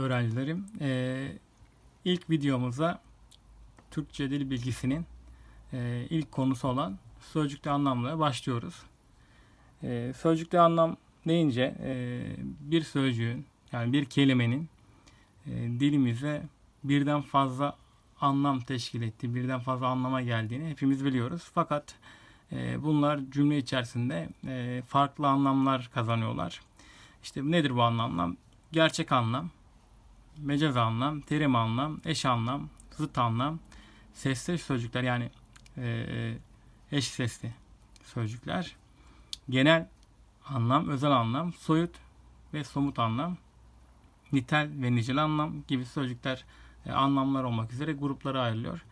öğrencilerim. Ee, ilk videomuza Türkçe dil bilgisinin e, ilk konusu olan sözcükte anlamla başlıyoruz. Ee, sözcükte anlam deyince e, bir sözcüğün yani bir kelimenin e, dilimize birden fazla anlam teşkil ettiği, birden fazla anlama geldiğini hepimiz biliyoruz. Fakat e, bunlar cümle içerisinde e, farklı anlamlar kazanıyorlar. İşte nedir bu anlamlar? Gerçek anlam, mecaz anlam, terim anlam, eş anlam, zıt anlam, sesli sözcükler yani e, eş sesli sözcükler, genel anlam, özel anlam, soyut ve somut anlam, nitel ve nicel anlam gibi sözcükler e, anlamlar olmak üzere gruplara ayrılıyor.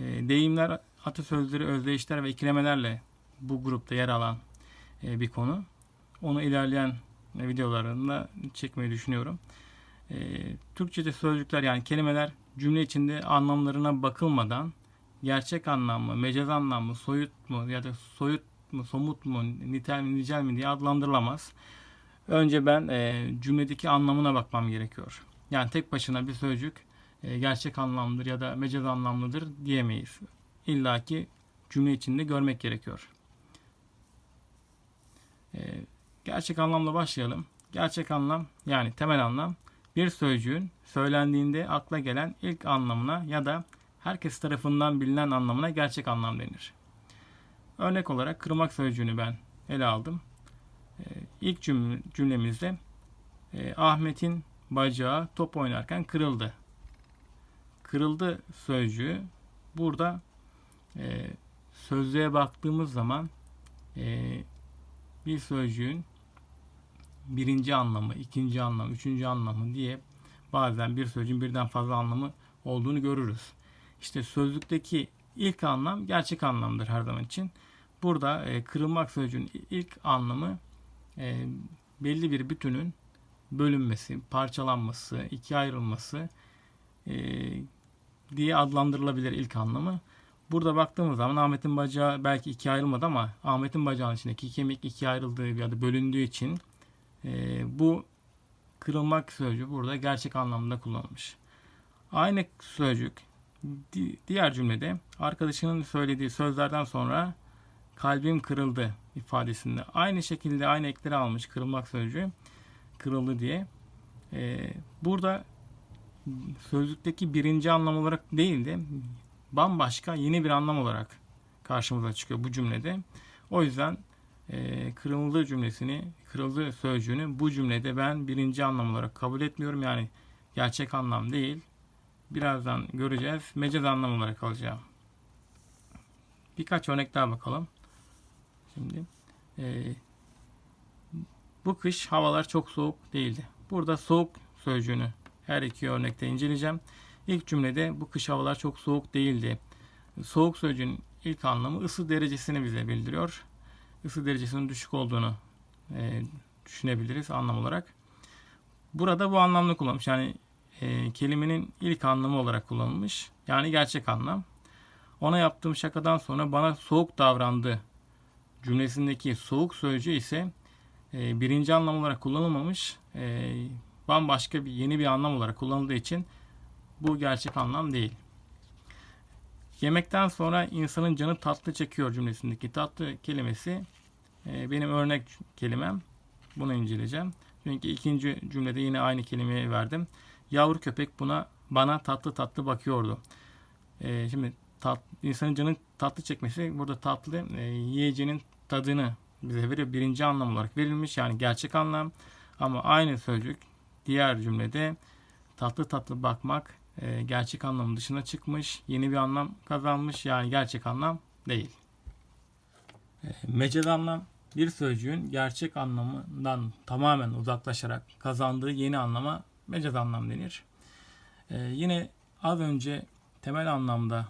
E, deyimler, atasözleri, özdeyişler ve ikilemelerle bu grupta yer alan e, bir konu. Onu ilerleyen videolarında çekmeyi düşünüyorum. E, Türkçe'de sözcükler yani kelimeler cümle içinde anlamlarına bakılmadan gerçek anlam mı, mecaz anlam mı, soyut mu ya da soyut mu, somut mu, nitel mi, nicel mi diye adlandırılamaz. Önce ben e, cümledeki anlamına bakmam gerekiyor. Yani tek başına bir sözcük e, gerçek anlamdır ya da mecaz anlamlıdır diyemeyiz. İlla ki cümle içinde görmek gerekiyor. E, gerçek anlamla başlayalım. Gerçek anlam yani temel anlam bir sözcüğün söylendiğinde akla gelen ilk anlamına ya da herkes tarafından bilinen anlamına gerçek anlam denir. Örnek olarak kırmak sözcüğünü ben ele aldım. Ee, ilk cümle, cümlemizde e, Ahmet'in bacağı top oynarken kırıldı. Kırıldı sözcüğü burada e, sözlüğe baktığımız zaman e, bir sözcüğün birinci anlamı, ikinci anlamı, üçüncü anlamı diye bazen bir sözcüğün birden fazla anlamı olduğunu görürüz. İşte sözlükteki ilk anlam gerçek anlamdır her zaman için. Burada e, kırılmak sözcüğün ilk anlamı e, belli bir bütünün bölünmesi, parçalanması, ikiye ayrılması e, diye adlandırılabilir ilk anlamı. Burada baktığımız zaman Ahmet'in bacağı belki ikiye ayrılmadı ama Ahmet'in bacağının içindeki kemik ikiye ayrıldığı ya da bölündüğü için e, bu kırılmak sözcüğü burada gerçek anlamda kullanılmış. Aynı sözcük di- diğer cümlede arkadaşının söylediği sözlerden sonra kalbim kırıldı ifadesinde aynı şekilde aynı ekleri almış kırılmak sözcüğü kırıldı diye. E, burada sözlükteki birinci anlam olarak değil de bambaşka yeni bir anlam olarak karşımıza çıkıyor bu cümlede. O yüzden e, kırıldı cümlesini, kırıldı sözcüğünü bu cümlede ben birinci anlam olarak kabul etmiyorum. Yani gerçek anlam değil. Birazdan göreceğiz. Mecaz anlam olarak alacağım. Birkaç örnek daha bakalım. Şimdi e, bu kış havalar çok soğuk değildi. Burada soğuk sözcüğünü her iki örnekte inceleyeceğim. İlk cümlede bu kış havalar çok soğuk değildi. Soğuk sözcüğün ilk anlamı ısı derecesini bize bildiriyor. Isı derecesinin düşük olduğunu e, düşünebiliriz anlam olarak. Burada bu anlamda kullanılmış. Yani e, kelimenin ilk anlamı olarak kullanılmış. Yani gerçek anlam. Ona yaptığım şakadan sonra bana soğuk davrandı cümlesindeki soğuk sözcüğü ise e, birinci anlam olarak kullanılmamış. E, bambaşka bir yeni bir anlam olarak kullanıldığı için bu gerçek anlam değil. Yemekten sonra insanın canı tatlı çekiyor cümlesindeki tatlı kelimesi e, benim örnek kelimem. Bunu inceleyeceğim. Çünkü ikinci cümlede yine aynı kelimeyi verdim. Yavru köpek buna bana tatlı tatlı bakıyordu. E, şimdi tat, insanın canın tatlı çekmesi burada tatlı e, yiyeceğinin tadını bize veriyor. Birinci anlam olarak verilmiş yani gerçek anlam. Ama aynı sözcük diğer cümlede tatlı tatlı bakmak e, gerçek anlamın dışına çıkmış. Yeni bir anlam kazanmış. Yani gerçek anlam değil. E, mecaz anlam bir sözcüğün gerçek anlamından tamamen uzaklaşarak kazandığı yeni anlama mecaz anlam denir. E, yine az önce temel anlamda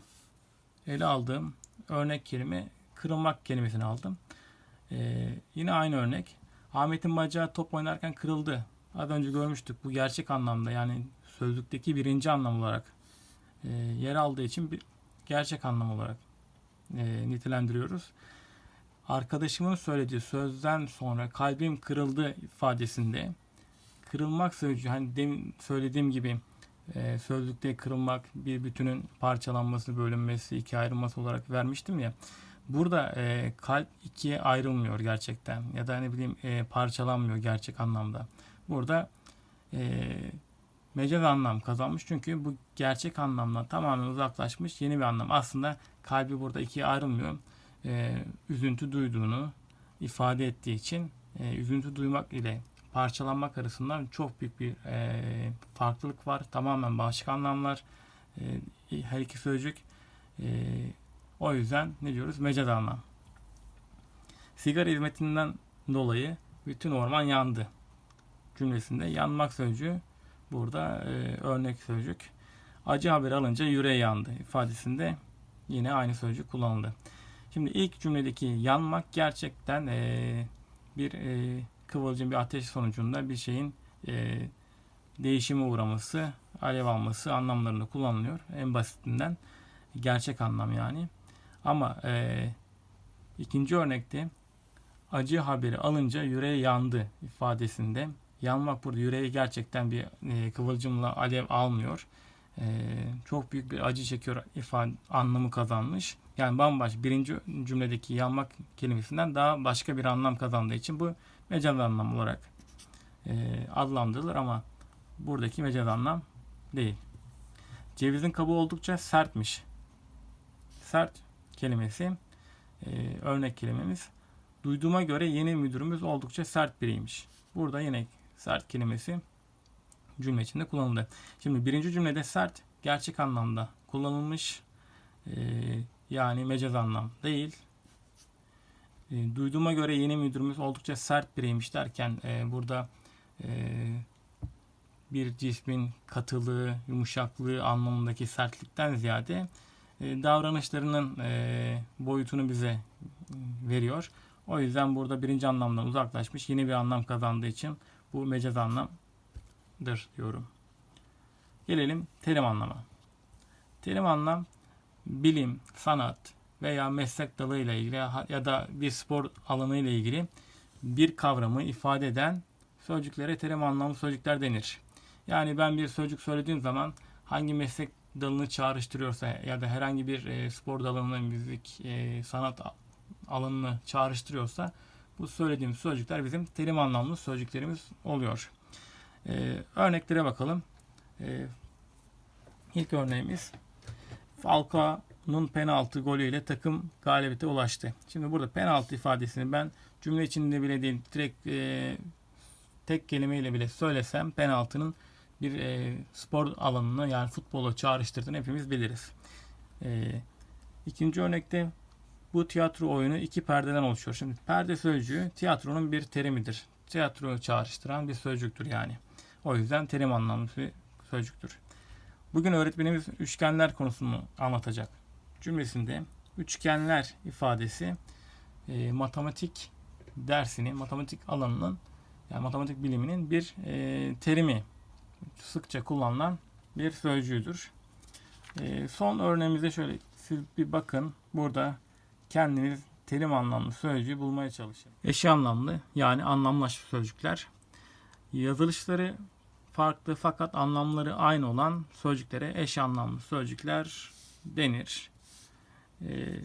ele aldığım örnek kelime kırılmak kelimesini aldım. Ee, yine aynı örnek. Ahmet'in bacağı top oynarken kırıldı. Az önce görmüştük. Bu gerçek anlamda yani sözlükteki birinci anlam olarak e, yer aldığı için bir gerçek anlam olarak e, nitelendiriyoruz. Arkadaşımın söylediği sözden sonra kalbim kırıldı ifadesinde kırılmak sözcüğü hani demin söylediğim gibi e, sözlükte kırılmak bir bütünün parçalanması, bölünmesi, ikiye ayrılması olarak vermiştim ya. Burada e, kalp ikiye ayrılmıyor gerçekten ya da ne bileyim e, parçalanmıyor gerçek anlamda. Burada e, mecaz anlam kazanmış çünkü bu gerçek anlamdan tamamen uzaklaşmış yeni bir anlam. Aslında kalbi burada ikiye ayrılmıyor. E, üzüntü duyduğunu ifade ettiği için e, üzüntü duymak ile parçalanmak arasında çok büyük bir e, farklılık var. Tamamen başka anlamlar. E, her iki sözcük. E, o yüzden ne diyoruz? Mecaz anlam. Sigara hizmetinden dolayı bütün orman yandı cümlesinde yanmak sözcüğü burada e, örnek sözcük. Acı haber alınca yüreği yandı ifadesinde yine aynı sözcük kullanıldı. Şimdi ilk cümledeki yanmak gerçekten e, bir e, kıvılcım bir ateş sonucunda bir şeyin e, değişime uğraması, alev alması anlamlarında kullanılıyor. En basitinden gerçek anlam yani. Ama e, ikinci örnekte acı haberi alınca yüreği yandı ifadesinde yanmak burada yüreği gerçekten bir e, kıvılcımla alev almıyor. E, çok büyük bir acı çekiyor ifade anlamı kazanmış. Yani bambaşka birinci cümledeki yanmak kelimesinden daha başka bir anlam kazandığı için bu mecaz anlam olarak e, adlandırılır ama buradaki mecaz anlam değil. Cevizin kabuğu oldukça sertmiş. Sert kelimesi e, örnek kelimemiz. Duyduğuma göre yeni müdürümüz oldukça sert biriymiş. Burada yine sert kelimesi cümle içinde kullanıldı. Şimdi birinci cümlede sert gerçek anlamda kullanılmış. E, yani mecaz anlam değil. E, duyduğuma göre yeni müdürümüz oldukça sert biriymiş derken e, burada e, bir cismin katılığı, yumuşaklığı anlamındaki sertlikten ziyade e, davranışlarının e, boyutunu bize veriyor. O yüzden burada birinci anlamdan uzaklaşmış, yeni bir anlam kazandığı için bu mecaz anlamdır diyorum. Gelelim terim anlama. Terim anlam bilim, sanat veya meslek dalı ile ilgili ya da bir spor alanı ile ilgili bir kavramı ifade eden sözcüklere terim anlamlı sözcükler denir. Yani ben bir sözcük söylediğim zaman hangi meslek dalını çağrıştırıyorsa ya da herhangi bir e, spor dalını, müzik, e, sanat alanını çağrıştırıyorsa bu söylediğim sözcükler bizim terim anlamlı sözcüklerimiz oluyor. E, örneklere bakalım. E, ilk örneğimiz Falcao'nun penaltı golüyle takım galibiyete ulaştı. Şimdi burada penaltı ifadesini ben cümle içinde bile değil direkt e, tek kelimeyle bile söylesem penaltının bir e, spor alanını yani futbolu çağrıştırdığını hepimiz biliriz. E, ikinci örnekte bu tiyatro oyunu iki perdeden oluşuyor. Şimdi perde sözcüğü tiyatronun bir terimidir. Tiyatroyu çağrıştıran bir sözcüktür yani. O yüzden terim anlamlı bir sözcüktür. Bugün öğretmenimiz üçgenler konusunu anlatacak. Cümlesinde üçgenler ifadesi e, matematik dersini, matematik alanının yani matematik biliminin bir e, terimi sıkça kullanılan bir sözcüğüdür. E, son örneğimize şöyle siz bir bakın. Burada kendiniz terim anlamlı sözcüğü bulmaya çalışın. Eşi anlamlı yani anlamlaş sözcükler. Yazılışları farklı fakat anlamları aynı olan sözcüklere eş anlamlı sözcükler denir. Ee,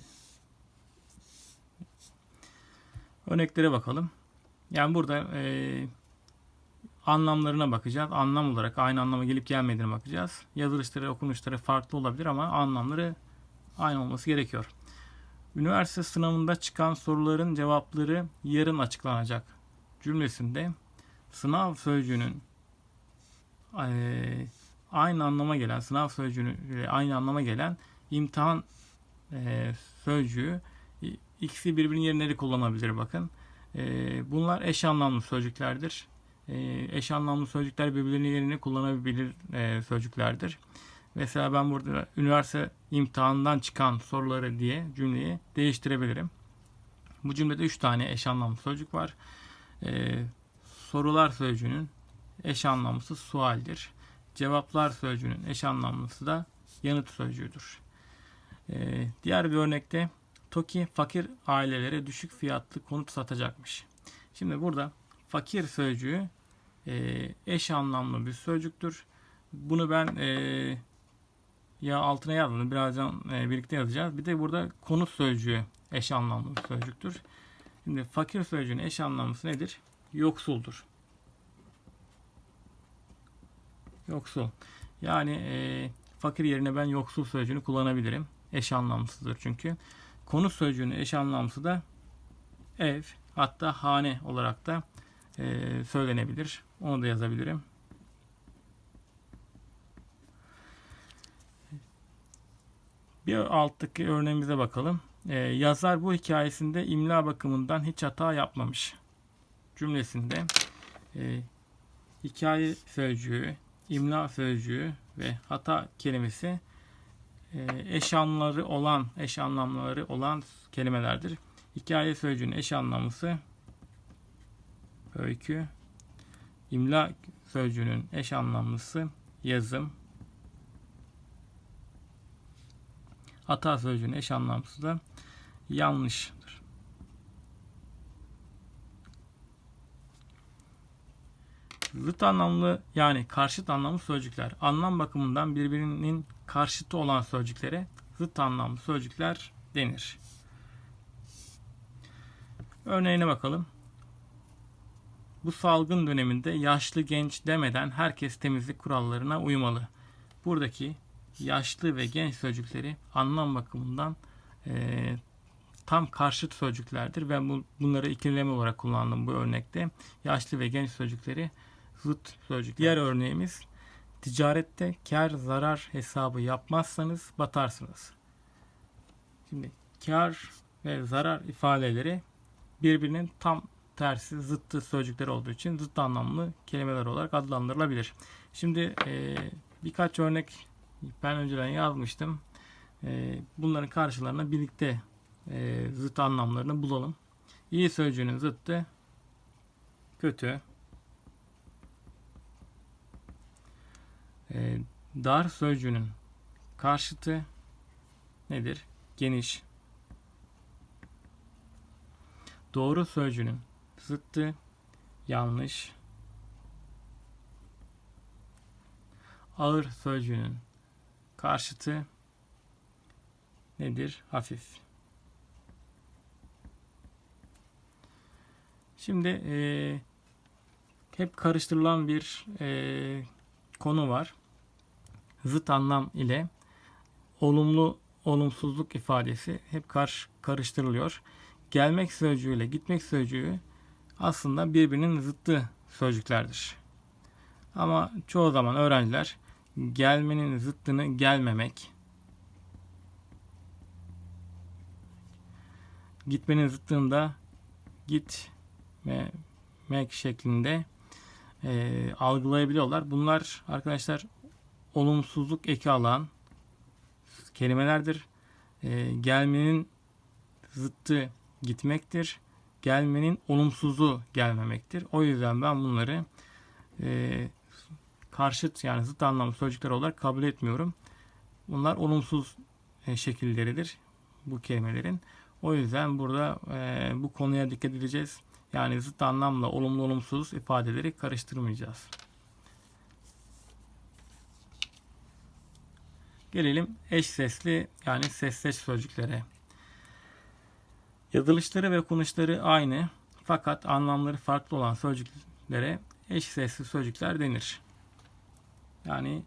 örneklere bakalım. Yani burada e, anlamlarına bakacağız. Anlam olarak aynı anlama gelip gelmediğine bakacağız. Yazılışları, okunuşları farklı olabilir ama anlamları aynı olması gerekiyor. Üniversite sınavında çıkan soruların cevapları yarın açıklanacak cümlesinde sınav sözcüğünün e, aynı anlama gelen sınav sözcüğüyle aynı anlama gelen imtihan e, sözcüğü ikisi birbirinin yerine kullanabilir bakın. E, bunlar eş anlamlı sözcüklerdir. eş anlamlı sözcükler birbirlerinin yerine kullanabilir sözcüklerdir. Mesela ben burada üniversite imtihanından çıkan soruları diye cümleyi değiştirebilirim. Bu cümlede 3 tane eş anlamlı sözcük var. Ee, sorular sözcüğünün eş anlamlısı sualdir. Cevaplar sözcüğünün eş anlamlısı da yanıt sözcüğüdür. Ee, diğer bir örnekte TOKİ fakir ailelere düşük fiyatlı konut satacakmış. Şimdi burada fakir sözcüğü e, eş anlamlı bir sözcüktür. Bunu ben e, ya altına yazdım. Birazdan e, birlikte yazacağız. Bir de burada konut sözcüğü eş anlamlı bir sözcüktür. Şimdi fakir sözcüğün eş anlamlısı nedir? Yoksuldur. Yoksul. Yani e, fakir yerine ben yoksul sözcüğünü kullanabilirim. Eş anlamlısıdır çünkü. Konut sözcüğünün eş anlamlısı da ev hatta hane olarak da e, söylenebilir. Onu da yazabilirim. Bir alttaki örneğimize bakalım. E, yazar bu hikayesinde imla bakımından hiç hata yapmamış. Cümlesinde e, hikaye sözcüğü, imla sözcüğü ve hata kelimesi e, eş anlamları olan, eş anlamları olan kelimelerdir. Hikaye sözcüğünün eş anlamlısı öykü. İmla sözcüğünün eş anlamlısı yazım. Hata sözcüğünün eş anlamlısı da yanlıştır. Zıt anlamlı yani karşıt anlamlı sözcükler. Anlam bakımından birbirinin karşıtı olan sözcüklere zıt anlamlı sözcükler denir. Örneğine bakalım. Bu salgın döneminde yaşlı genç demeden herkes temizlik kurallarına uymalı. Buradaki yaşlı ve genç sözcükleri anlam bakımından e, tam karşıt sözcüklerdir. Ben bu, bunları ikileme olarak kullandım bu örnekte. Yaşlı ve genç sözcükleri zıt sözcük. Diğer örneğimiz ticarette kar zarar hesabı yapmazsanız batarsınız. Şimdi kar ve zarar ifadeleri birbirinin tam tersi zıttı sözcükler olduğu için zıt anlamlı kelimeler olarak adlandırılabilir. Şimdi e, birkaç örnek ben önceden yazmıştım. E, bunların karşılarına birlikte e, zıt anlamlarını bulalım. İyi sözcüğünün zıttı kötü. E, dar sözcüğünün karşıtı nedir? Geniş. Doğru sözcüğünün zıttı yanlış. Ağır sözcüğünün karşıtı nedir? Hafif. Şimdi e, hep karıştırılan bir e, konu var. Zıt anlam ile olumlu olumsuzluk ifadesi hep karış, karıştırılıyor. Gelmek sözcüğüyle gitmek sözcüğü aslında birbirinin zıttı sözcüklerdir. Ama çoğu zaman öğrenciler gelmenin zıttını gelmemek, gitmenin zıttını da gitmemek şeklinde e, algılayabiliyorlar. Bunlar arkadaşlar olumsuzluk eki alan kelimelerdir. E, gelmenin zıttı gitmektir. Gelmenin olumsuzu gelmemektir. O yüzden ben bunları e, karşıt yani zıt anlamlı sözcükler olarak kabul etmiyorum. Bunlar olumsuz e, şekilleridir bu kelimelerin. O yüzden burada e, bu konuya dikkat edeceğiz. Yani zıt anlamla olumlu olumsuz ifadeleri karıştırmayacağız. Gelelim eş sesli yani sesleş sözcüklere. Yazılışları ve okunuşları aynı fakat anlamları farklı olan sözcüklere eş sesli sözcükler denir. Yani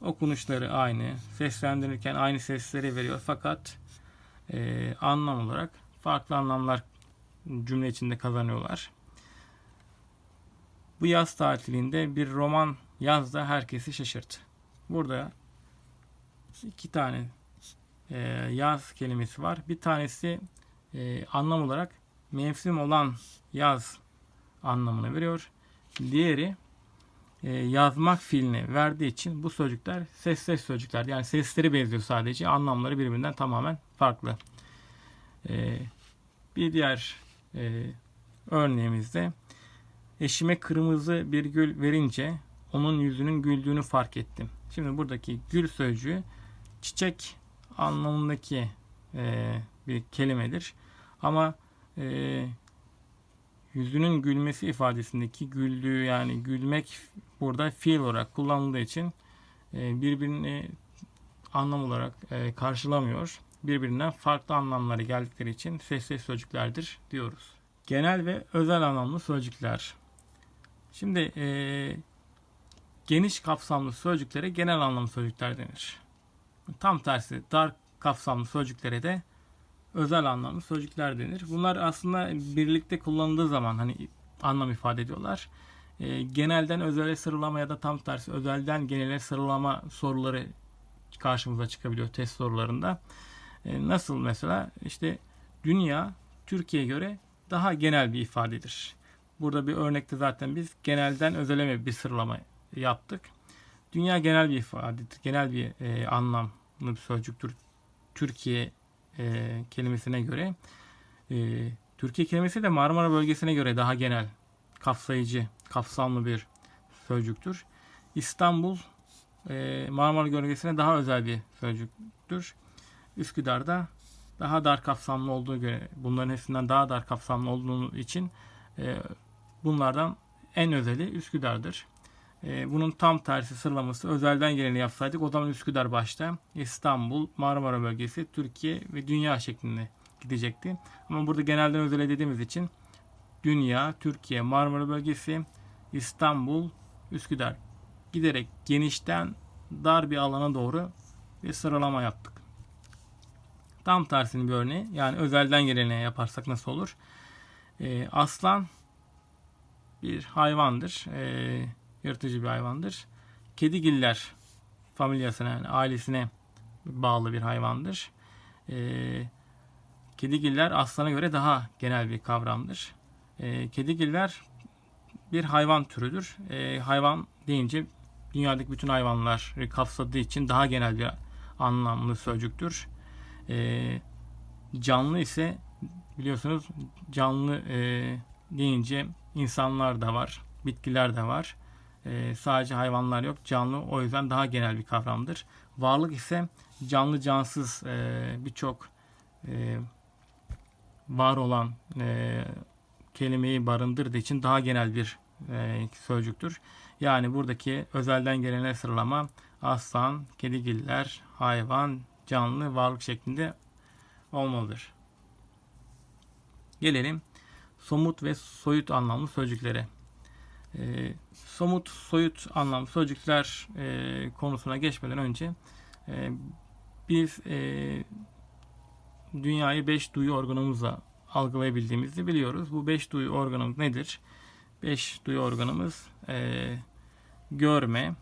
okunuşları aynı, seslendirirken aynı sesleri veriyor fakat e, anlam olarak farklı anlamlar cümle içinde kazanıyorlar. Bu yaz tatilinde bir roman yaz da herkesi şaşırt. Burada iki tane e, yaz kelimesi var. Bir tanesi e, anlam olarak mevsim olan yaz anlamını veriyor. Diğeri e, yazmak fiilini verdiği için bu sözcükler ses ses sözcükler. Yani sesleri benziyor sadece. Anlamları birbirinden tamamen farklı. E, bir diğer e, örneğimizde eşime kırmızı bir gül verince onun yüzünün güldüğünü fark ettim. Şimdi buradaki gül sözcüğü çiçek anlamındaki e, bir kelimedir. Ama e, yüzünün gülmesi ifadesindeki güldüğü yani gülmek burada fiil olarak kullanıldığı için e, birbirini anlam olarak e, karşılamıyor. Birbirinden farklı anlamları geldikleri için sesli sözcüklerdir diyoruz. Genel ve özel anlamlı sözcükler. Şimdi e, geniş kapsamlı sözcüklere genel anlamlı sözcükler denir. Tam tersi dar kapsamlı sözcüklere de özel anlamlı sözcükler denir. Bunlar aslında birlikte kullanıldığı zaman hani anlam ifade ediyorlar. E, genelden özele sıralama ya da tam tersi özelden genele sıralama soruları karşımıza çıkabiliyor test sorularında. E, nasıl mesela işte dünya Türkiye'ye göre daha genel bir ifadedir. Burada bir örnekte zaten biz genelden özeleme bir sıralama yaptık. Dünya genel bir ifadedir. Genel bir e, anlamlı bir sözcüktür. Türkiye e, kelimesine göre. E, Türkiye kelimesi de Marmara bölgesine göre daha genel, kapsayıcı, kapsamlı bir sözcüktür. İstanbul e, Marmara bölgesine daha özel bir sözcüktür. Üsküdar'da daha dar kapsamlı olduğu göre bunların hepsinden daha dar kapsamlı olduğu için e, bunlardan en özeli Üsküdar'dır. E, bunun tam tersi sıralaması özelden geleni yapsaydık o zaman Üsküdar başta İstanbul, Marmara bölgesi, Türkiye ve dünya şeklinde gidecekti. Ama burada genelden özele dediğimiz için dünya, Türkiye, Marmara bölgesi, İstanbul, Üsküdar giderek genişten dar bir alana doğru bir sıralama yaptık. Tam tersini bir örneği yani özelden geleneğe yaparsak nasıl olur? Ee, aslan bir hayvandır. Ee, yırtıcı bir hayvandır. Kedigiller familyasına yani ailesine bağlı bir hayvandır. Ee, kedigiller aslana göre daha genel bir kavramdır. Ee, kedigiller bir hayvan türüdür. Ee, hayvan deyince dünyadaki bütün hayvanları kapsadığı için daha genel bir anlamlı sözcüktür. Ee, canlı ise biliyorsunuz canlı e, deyince insanlar da var, bitkiler de var. E, sadece hayvanlar yok. Canlı o yüzden daha genel bir kavramdır. Varlık ise canlı cansız e, birçok e, var olan e, kelimeyi barındırdığı için daha genel bir e, sözcüktür. Yani buradaki özelden gelene sıralama aslan, kedigiller, hayvan, canlı, varlık şeklinde olmalıdır. Gelelim somut ve soyut anlamlı sözcüklere. E, somut, soyut anlamlı sözcükler e, konusuna geçmeden önce e, biz e, dünyayı beş duyu organımızla algılayabildiğimizi biliyoruz. Bu beş duyu organımız nedir? Beş duyu organımız e, görme,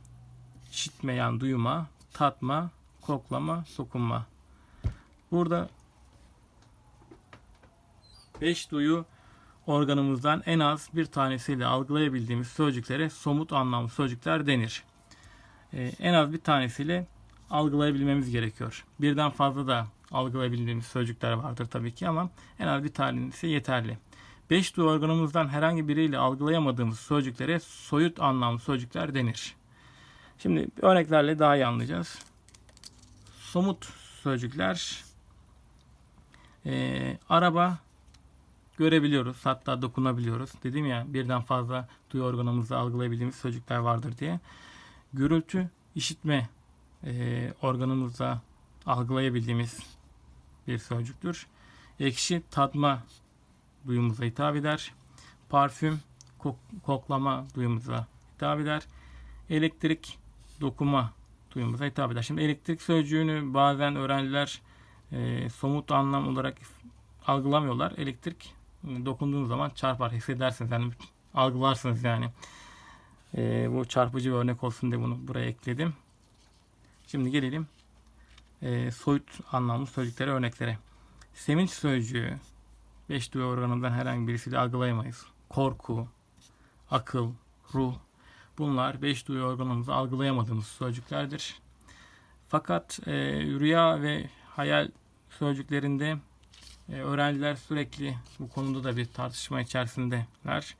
işitme yani duyma, tatma, koklama, sokunma. Burada beş duyu organımızdan en az bir tanesiyle algılayabildiğimiz sözcüklere somut anlamlı sözcükler denir. Ee, en az bir tanesiyle algılayabilmemiz gerekiyor. Birden fazla da algılayabildiğimiz sözcükler vardır tabii ki ama en az bir tanesi yeterli. Beş duyu organımızdan herhangi biriyle algılayamadığımız sözcüklere soyut anlamlı sözcükler denir. Şimdi örneklerle daha iyi anlayacağız. Somut sözcükler ee, araba görebiliyoruz. Hatta dokunabiliyoruz. Dedim ya birden fazla duyu organımızda algılayabildiğimiz sözcükler vardır diye. Gürültü, işitme e, organımızda algılayabildiğimiz bir sözcüktür. Ekşi, tatma duyumuza hitap eder. Parfüm, kok, koklama duyumuza hitap eder. Elektrik, dokuma duyumuza hitap eder. Şimdi elektrik sözcüğünü bazen öğrenciler e, somut anlam olarak algılamıyorlar. Elektrik dokunduğunuz zaman çarpar hissedersiniz yani algılarsınız yani. E, bu çarpıcı bir örnek olsun diye bunu buraya ekledim. Şimdi gelelim e, soyut anlamlı sözcüklere örneklere. Sevinç sözcüğü beş duyu organından herhangi birisiyle algılayamayız. Korku, akıl, ruh bunlar beş duyu organımızı algılayamadığımız sözcüklerdir. Fakat e, rüya ve hayal sözcüklerinde e, öğrenciler sürekli bu konuda da bir tartışma içerisindeler.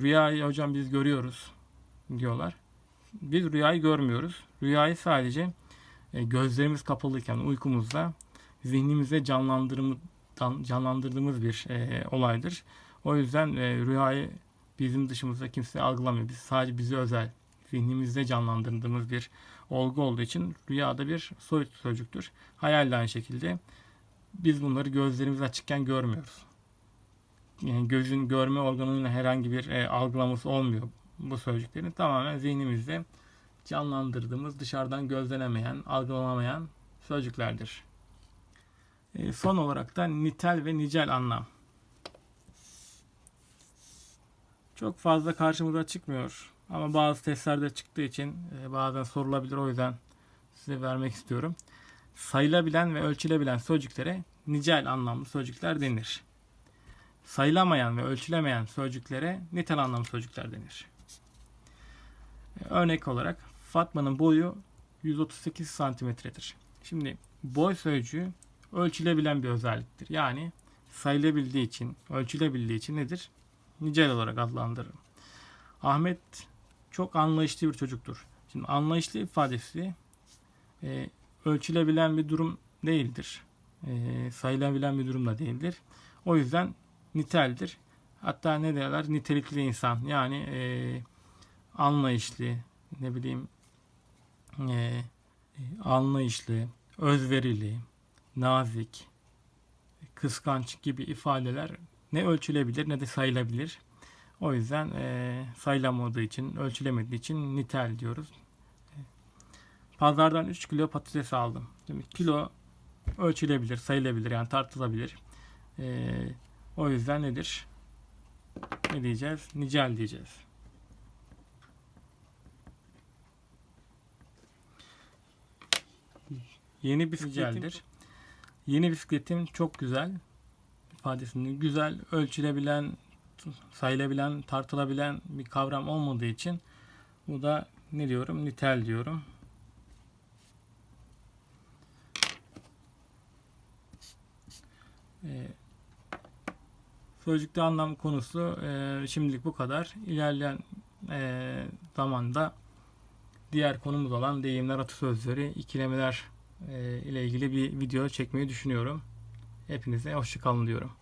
Rüyayı hocam biz görüyoruz diyorlar. Biz rüyayı görmüyoruz. Rüyayı sadece e, gözlerimiz kapalıyken uykumuzda zihnimizde canlandırdığımız bir e, olaydır. O yüzden rüyayı bizim dışımızda kimse algılamıyor. Biz sadece bize özel, zihnimizde canlandırdığımız bir olgu olduğu için rüyada bir soyut sözcüktür. Hayal de aynı şekilde. Biz bunları gözlerimiz açıkken görmüyoruz. Yani gözün görme organının herhangi bir e, algılaması olmuyor bu sözcüklerin. Tamamen zihnimizde canlandırdığımız, dışarıdan gözlenemeyen, algılanamayan sözcüklerdir. E, son olarak da nitel ve nicel anlam. Çok fazla karşımıza çıkmıyor. Ama bazı testlerde çıktığı için e, bazen sorulabilir. O yüzden size vermek istiyorum. Sayılabilen ve ölçülebilen sözcüklere nicel anlamlı sözcükler denir. Sayılamayan ve ölçülemeyen sözcüklere nitel anlamlı sözcükler denir. Örnek olarak Fatma'nın boyu 138 santimetredir. Şimdi boy sözcüğü ölçülebilen bir özelliktir. Yani sayılabildiği için, ölçülebildiği için nedir? Nicel olarak adlandırırım. Ahmet çok anlayışlı bir çocuktur. Şimdi anlayışlı ifadesi e, ölçülebilen bir durum değildir. E, sayılabilen bir durum da değildir. O yüzden niteldir. Hatta ne derler? Nitelikli insan. Yani e, anlayışlı, ne bileyim e, anlayışlı, özverili, nazik, kıskanç gibi ifadeler ne ölçülebilir ne de sayılabilir. O yüzden e, sayılamadığı için, ölçülemediği için nitel diyoruz. Pazardan 3 kilo patates aldım. Şimdi kilo ölçülebilir, sayılabilir yani tartılabilir. E, o yüzden nedir? Ne diyeceğiz? Nicel diyeceğiz. Yeni bisikletimdir. Yeni bisikletim çok güzel ifadesini güzel ölçülebilen, sayılabilen, tartılabilen bir kavram olmadığı için bu da ne diyorum? Nitel diyorum. Ee, sözcükte anlam konusu e, şimdilik bu kadar. İlerleyen e, zamanda diğer konumuz olan deyimler, atasözleri, ikilemeler e, ile ilgili bir video çekmeyi düşünüyorum. Hepinize hoşçakalın diyorum.